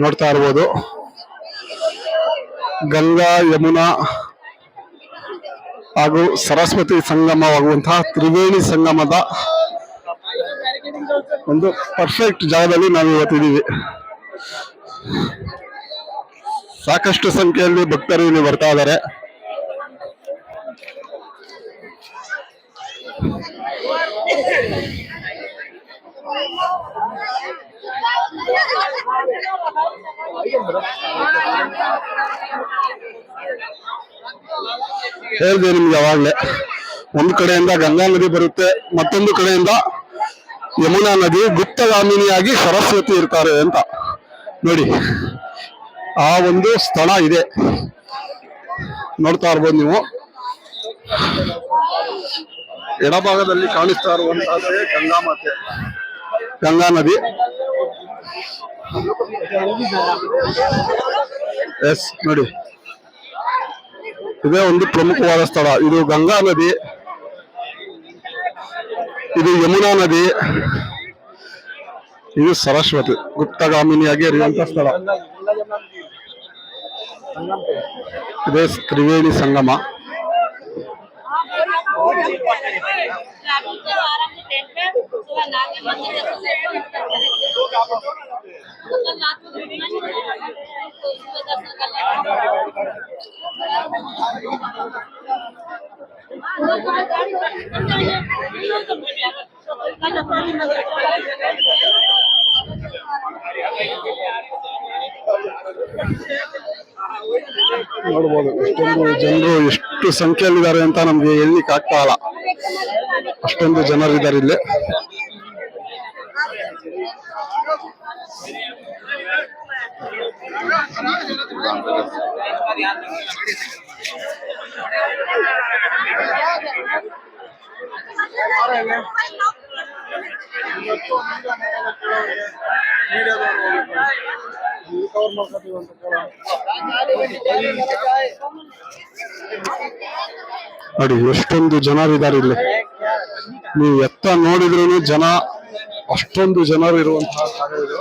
ನೋಡ್ತಾ ಇರ್ಬೋದು. ಗಂಗಾ, ಯಮುನಾ ಹಾಗೂ ಸರಸ್ವತಿ ಸಂಗಮವಾಗುವಂತಹ ತ್ರಿವೇಣಿ ಸಂಗಮದ ಒಂದು ಪರ್ಫೆಕ್ಟ್ ಜಾಗದಲ್ಲಿ ನಾವು ಇವತ್ತಿದ್ದೀವಿ ಸಾಕಷ್ಟು ಸಂಖ್ಯೆಯಲ್ಲಿ ಭಕ್ತರು ಇಲ್ಲಿ ಬರ್ತಾ ಇದ್ದಾರೆ. ಹೇಳಿದೆ ನಿಮ್ಗೆ ಯಾವಾಗ್ಲೇ. ಒಂದು ಕಡೆಯಿಂದ ಗಂಗಾ ನದಿ ಬರುತ್ತೆ, ಮತ್ತೊಂದು ಕಡೆಯಿಂದ ಯಮುನಾ ನದಿ ಗುಪ್ತಗಾಮಿನಿಯಾಗಿ ಸರಸ್ವತಿ ಇರ್ತಾರೆ ಅಂತ. ನೋಡಿ, ಆ ಒಂದು ಸ್ಥಳ ಇದೆ. ನೋಡ್ತಾ ಇರ್ಬೋದು ನೀವು. ಎಡಭಾಗದಲ್ಲಿ ಕಾಣಿಸ್ತಾ ಇರುವಂತಹದ್ದೇ ಗಂಗಾ ಮಾತೆ. ಗಂಗಾ ನದಿ. ಎಸ್, ನೋಡಿ. ಇದೇ ಒಂದು ಪ್ರಮುಖವಾದ ಸ್ಥಳ. ಇದು ಗಂಗಾ ನದಿ. ಇದು ಯಮುನಾ ನದಿ. ಇದು ಸರಸ್ವತಿ, ಗುಪ್ತಗಾಮಿನಿಯಾಗಿ ಹರಿಯುವಂತ ಸ್ಥಳ. ಇದೇ ತ್ರಿವೇಣಿ ಸಂಗಮ. ನೋಡ್ಬೋದು ಎಷ್ಟೊಂದು ಜನರು ಎಷ್ಟು ಸಂಖ್ಯೆಯಲ್ಲಿದ್ದಾರೆ ಅಂತ ನಮ್ಗೆ ಹೇಳಲಿಕ್ಕೆ ಆಗ್ತಾ ಇಲ್ಲ. ಅಷ್ಟೊಂದು ಜನರಿದ್ದಾರೆ ಇಲ್ಲಿ. ನೋಡಿ ಎಷ್ಟೊಂದು ಜನರಿದ್ದಾರೆ ಇಲ್ಲಿ. ನೀವು ಎತ್ತ ನೋಡಿದ್ರು ಜನ ಅಷ್ಟೊಂದು ಜನರು ಇರುವಂತಹ ಇದು.